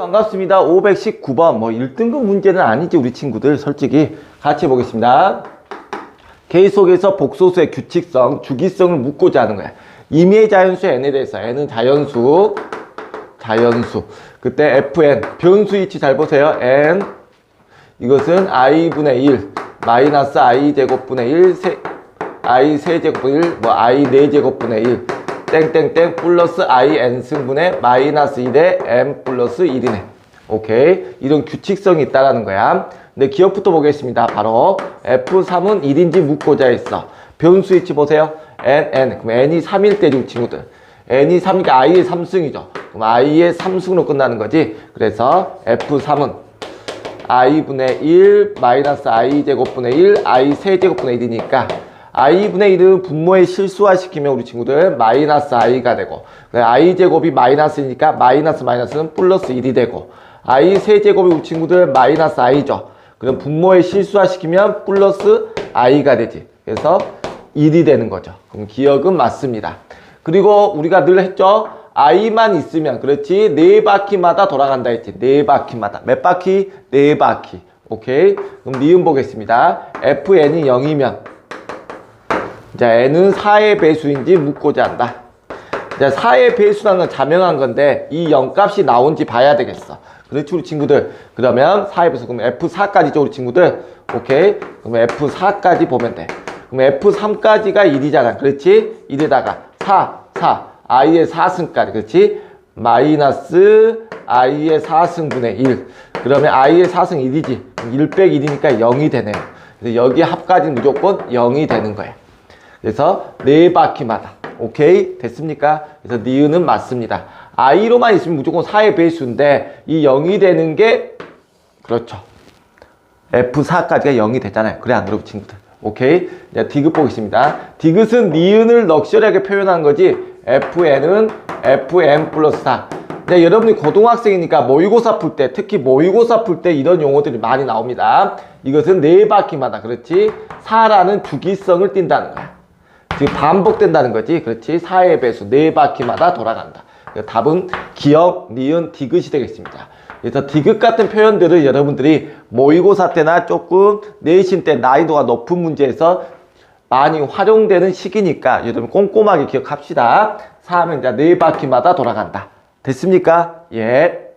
반갑습니다. 519번. 뭐 1등급 문제는 아니지 우리 친구들 솔직히 같이 보겠습니다. 계속해서 복소수의 규칙성, 주기성을 묻고자 하는 거야. 임의의 자연수 n에 대해서 n은 자연수, 자연수. 그때 fn 변수 위치 잘 보세요. n 이것은 i분의 1 마이너스 i 제곱분의 1 세, i 세제곱분의 1, 뭐 i 4제곱분의 1 땡땡땡 플러스 i n 승분의 마이너스 1에 m 플러스 1이네. 오케이. 이런 규칙성이 있다라는 거야. 근데 기억부터 보겠습니다. 바로 F3은 1인지 묻고자 했어. 변수 위치 보세요. n, n. 그럼 n이 3일 때지 친구들. n이 3이니까 i의 3승이죠. 그럼 i의 3승으로 끝나는 거지. 그래서 F3은 i분의 1 마이너스 i 제곱분의 1 i 세제곱분의 1이니까 i분의 1은 분모에 실수화시키면 우리 친구들 마이너스 i가 되고 i 제곱이 마이너스니까 마이너스 마이너스는 플러스 1이 되고 i 세제곱이 우리 친구들 마이너스 i죠. 그럼 분모에 실수화시키면 플러스 i가 되지. 그래서 1이 되는 거죠. 그럼 기억은 맞습니다. 그리고 우리가 늘 했죠. i만 있으면 그렇지 네 바퀴마다 돌아간다 했지. 네 바퀴마다. 몇 바퀴? 네 바퀴. 오케이? 그럼 니은 보겠습니다. fn이 0이면 자, n은 4의 배수인지 묻고자 한다. 자, 4의 배수라는 건 자명한 건데 이 0값이 나온지 봐야 되겠어. 그렇지 우리 친구들. 그러면 4의 배수 그럼 F4까지죠 우리 친구들. 오케이. 그럼 F4까지 보면 돼. 그럼 F3까지가 1이잖아. 그렇지? 1에다가 4, 4, i의 4승까지. 그렇지? 마이너스 i의 4승분의 1. 그러면 i의 4승 1이지. 1 빼기 1이니까 0이 되네요. 그래서 여기 합까지 무조건 0이 되는 거예요. 그래서 네 바퀴마다 오케이 됐습니까? 그래서 니은은 맞습니다. i로만 있으면 무조건 4의 배수인데 이 0이 되는 게 그렇죠. F4까지가 0이 되잖아요. 그래 안 그러고 친구들. 오케이. 자, 디귿 보겠습니다. 디귿은 니은을 럭셔리하게 표현한 거지 FN은 FM 플러스 4. 네, 여러분이 고등학생이니까 모의고사 풀 때, 특히 모의고사 풀 때 이런 용어들이 많이 나옵니다. 이것은 네 바퀴마다, 그렇지? 4라는 주기성을 띈다는 거야. 지금 반복된다는 거지. 그렇지. 4의 배수 네 바퀴마다 돌아간다. 그래서 답은 기억, 니은, 디귿이 되겠습니다. 그래서 디귿 같은 표현들을 여러분들이 모의고사 때나 조금 내신 때 난이도가 높은 문제에서 많이 활용되는 시기니까 여러분 꼼꼼하게 기억합시다. 4하면 이제 네 바퀴마다 돌아간다. 됐습니까? 예.